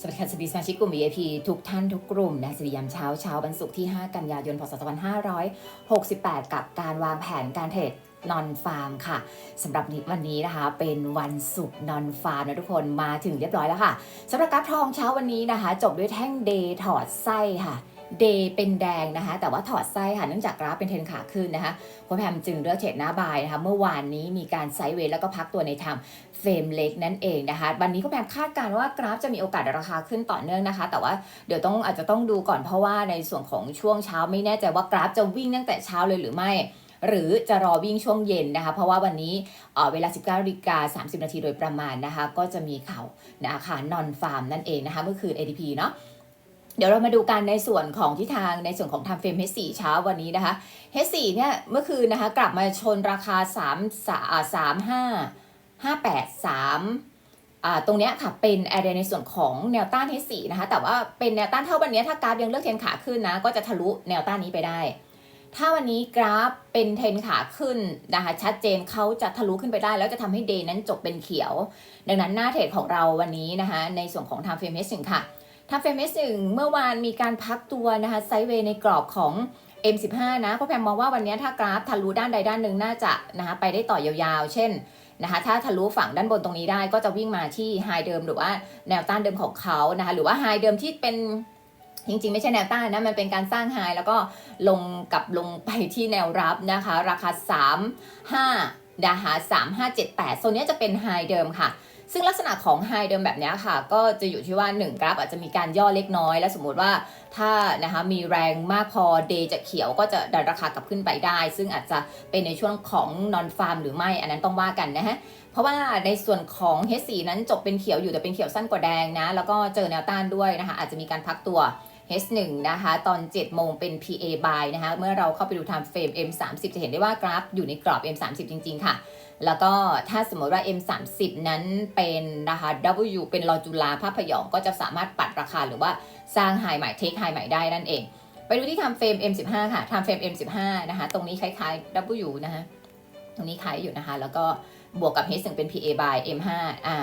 สวัสดีค่ะสวัสดีสมาชิกกลุ่ม VIP ทุกท่านทุกกลุ่มนะสวัสดียามเช้าเช้าวันศุกร์ที่ 5 กันยายน พศ 2568 กับการวางแผนการเทรดนอนฟาร์มค่ะสำหรับวันนี้นะคะ เป็นวันศุกร์นอนฟาร์มนะทุกคนมาถึงเรียบร้อยแล้วค่ะสำหรับกราฟทองเช้าวันนี้นะคะ จบด้วยแท่งเดย์ถอดไส้ค่ะ เดย์เป็นแดงนะคะ แต่ว่าถอดไส้ค่ะเนื่องจากกราฟเป็นเทรนขาขึ้นนะคะคุณแพมจึงเลือกเทรดหน้าบายนะคะ เมื่อวานนี้มีการไซด์เวย์แล้วก็พักตัวในทาเฟรมเล็กนั่นเองนะคะ วันนี้ก็แพมคาดการณ์ว่ากราฟจะมีโอกาสราคาขึ้นต่อเนื่องนะคะ แต่ว่าเดี๋ยวต้องอาจจะต้องดูก่อนเพราะว่าในส่วนของช่วงเช้าไม่แน่ใจว่ากราฟจะวิ่งตั้งแต่เช้าเลยหรือไม่หรือจะรอวิ่งช่วงเย็นนะคะ เพราะว่าวันนี้เเวลา 19นาฬิกา30 นาทีโดยประมาณนะคะ ก็จะมีข่าวนะคะนอนฟาร์มนั่นเองนะคะ เมื่อคืน ADP เนาะ เดี๋ยวเรามาดูกันในส่วนของที่ทางในส่วนของทำเฟรม H4 เช้าวันนี้นะคะ H4 เนี่ยเมื่อคืนนะคะกลับมาชนราคา 3 3 5 5 8 3อ่าตรงเนี้ยค่ะเป็นแอเรียในส่วนของแนวต้าน H4 นะคะแต่ว่าเป็นแนวต้านเท่าวันนี้ถ้ากราฟยังเลือกเทนขาขึ้นนะก็จะทะลุแนวต้านนี้ไปได้ ถ้าวันนี้กราฟเป็นเทนขาขึ้นนะคะชัดเจนเขาจะทะลุขึ้นไปได้ แล้วจะทำให้เดย์นั้นจบเป็นเขียว ดังนั้นหน้าเทรดของเราวันนี้นะคะในส่วนของ Time Frame H1 ค่ะ ทาเฟรมเอสหนึ่งเมื่อวานมีการพักตัวนะคะไซด์เวย์ในกรอบของ M15 นะเพราะแพมมองว่าวันนี้ถ้ากราฟทะลุด้านใดด้านหนึ่งน่าจะนะคะไปได้ต่อยาวๆ เช่นนะคะถ้าทะลุฝั่งด้านบนตรงนี้ได้ก็จะวิ่งมาที่ไฮเดิมหรือว่าแนวต้านเดิมของเขานะคะหรือว่าไฮเดิมที่เป็นจริงๆ ไม่ใช่แนวต้านนะมันเป็นการสร้างไฮแล้วก็ลงกับลงไปที่แนวรับนะคะ ราคา 3 5นะคะ3 5 7 8โซนนี้จะเป็นไฮเดิมค่ะ ซึ่งลักษณะของไฮเดิมแบบนี้ค่ะ ก็จะอยู่ที่ว่า 1 กราฟอาจจะมีการย่อเล็กน้อย และสมมุติว่าถ้านะคะมีแรงมากพอเดย์จะเขียวก็จะดันราคากลับขึ้นไปได้ ซึ่งอาจจะเป็นในช่วงของนอนฟาร์มหรือไม่อันนั้นต้องว่ากันนะฮะเพราะว่าในส่วนของ H4 นั้นจบเป็นเขียวอยู่แต่เป็นเขียวสั้นกว่าแดงนะแล้วก็เจอแนวต้านด้วยนะคะอาจจะมีการพักตัว H1 นะคะ ตอน 7 โมงเป็น PA buy นะคะ เมื่อเราเข้าไปดู time frame M30 จะเห็นได้ว่ากราฟอยู่ในกรอบ M30 จริง ๆ ค่ะ แล้วก็ถ้าสมมติว่า M30 นั้นเป็นนะคะ W เป็นรอจุลาภาพยองก็จะสามารถปัดราคาหรือว่าสร้างไฮใหม่เทคไฮใหม่ได้นั่นเอง ไปดูที่ time frame M15 ค่ะ time frame M15 นะคะ ตรงนี้คล้ายๆ W นะคะ ตรงนี้คล้ายอยู่นะคะ แล้วก็บวกกับ H1 เป็น PA by M5 อ่า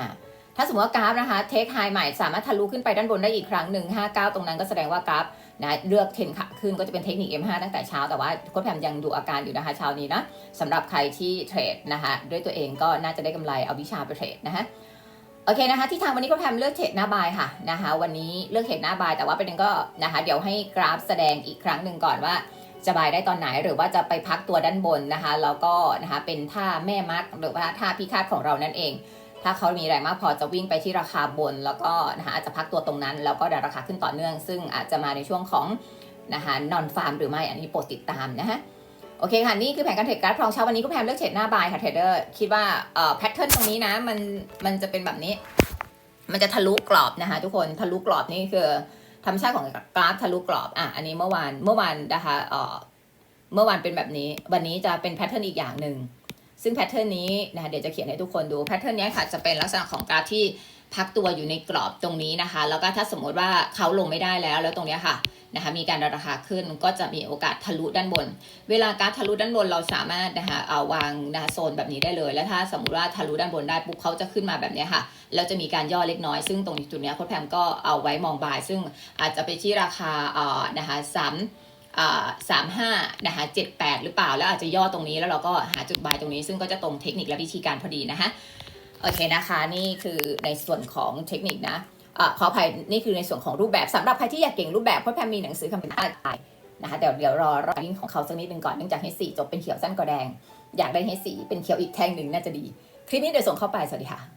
ถ้าสมมติว่ากราฟนะคะเทคไฮใหม่สามารถทะลุขึ้นไปด้านบนได้อีกครั้งหนึ่ง59 ตรงนั้นก็แสดงว่ากราฟนะเลือกเทรนขาขึ้นก็จะเป็นเทคนิค M5 ตั้งแต่เช้าแต่ว่าโค้ชแพมยังดูอาการอยู่นะคะเช้านี้นะสำหรับใครที่เทรดนะคะด้วยตัวเองก็น่าจะได้กำไรเอาวิชาไปเทรดนะคะโอเคนะคะที่ทางวันนี้โค้ชแพมเลือกเทรดหน้าบายค่ะนะคะวันนี้เลือกเทรดหน้าบาย แต่ว่าประเด็นก็นะคะเดี๋ยวให้กราฟแสดงอีกครั้งหนึ่งก่อนว่าจะบายได้ตอนไหนหรือว่าจะไปพักตัวด้านบนนะคะแล้วก็นะคะเป็นท่าแม่มัดหรือว่าท่าพิฆาตของเรานั่นเอง ถ้าเขามีแรงมากพอจะวิ่งไปที่ราคาบน แล้วก็นะคะอาจจะพักตัวตรงนั้น แล้วก็ดันราคาขึ้นต่อเนื่อง ซึ่งอาจจะมาในช่วงของนะคะนอนฟาร์มหรือไม่อันนี้โปรดติดตามนะฮะโอเคค่ะ นี่คือแผนการเทรดการ์ดพรองเช้าวันนี้ก็แพมเลือกเทรดหน้าบายค่ะเทรดเดอร์คิดว่าเอ่อแพทเทิร์นตรงนี้นะมันมันจะเป็นแบบนี้ มันจะทะลุกรอบนะคะ ทุกคนทะลุกรอบนี่คือธรรมชาติของกราฟทะลุกรอบอะอันนี้เมื่อวานเมื่อวานนะคะเอ่อเมื่อวานเป็นแบบนี้ วันนี้จะเป็นแพทเทิร์นอีกอย่างหนึ่ง ซึ่งแพทเทิร์นนี้นะคะเดี๋ยวจะเขียนให้ทุกคนดูแพทเทิร์นนี้ค่ะจะเป็นลักษณะของกราฟที่พักตัวอยู่ในกรอบตรงนี้นะคะ แล้วก็ถ้าสมมติว่าเขาลงไม่ได้แล้ว แล้วตรงนี้ค่ะนะคะมีการราคาขึ้นก็จะมีโอกาสทะลุด้านบน เวลากราฟทะลุด้านบนเราสามารถนะคะเอาวางนะคะโซนแบบนี้ได้เลย แล้วถ้าสมมติว่าทะลุด้านบนได้ปุ๊บเขาจะขึ้นมาแบบนี้ค่ะแล้วจะมีการย่อเล็กน้อย ซึ่งตรงจุดนี้โค้ชแพมก็เอาไว้มองบาย ซึ่งอาจจะไปที่ราคาเอ่อนะคะสาม สามห้านะคะเจ็ดแปดหรือเปล่า แล้วอาจจะย่อตรงนี้แล้วเราก็หาจุดบายตรงนี้ ซึ่งก็จะตรงเทคนิคและวิธีการพอดีนะคะโอเคนะคะนี่คือในส่วนของเทคนิคนะอะขออภัยนี่คือในส่วนของรูปแบบสำหรับใครที่อยากเก่งรูปแบบเพราะแพมมีหนังสือคำเป็นอะไรนะคะเดี๋ยวเดี๋ยวรอรอลิงของเขาสักนิดหนึ่งก่อนเนื่องจากให้สีจบเป็นเขียวสั้นกว่าแดง อยากได้ให้สีเป็นเขียวอีกแท่งหนึ่งน่าจะดี คลิปนี้เดี๋ยวส่งเข้าไปสวัสดีค่ะ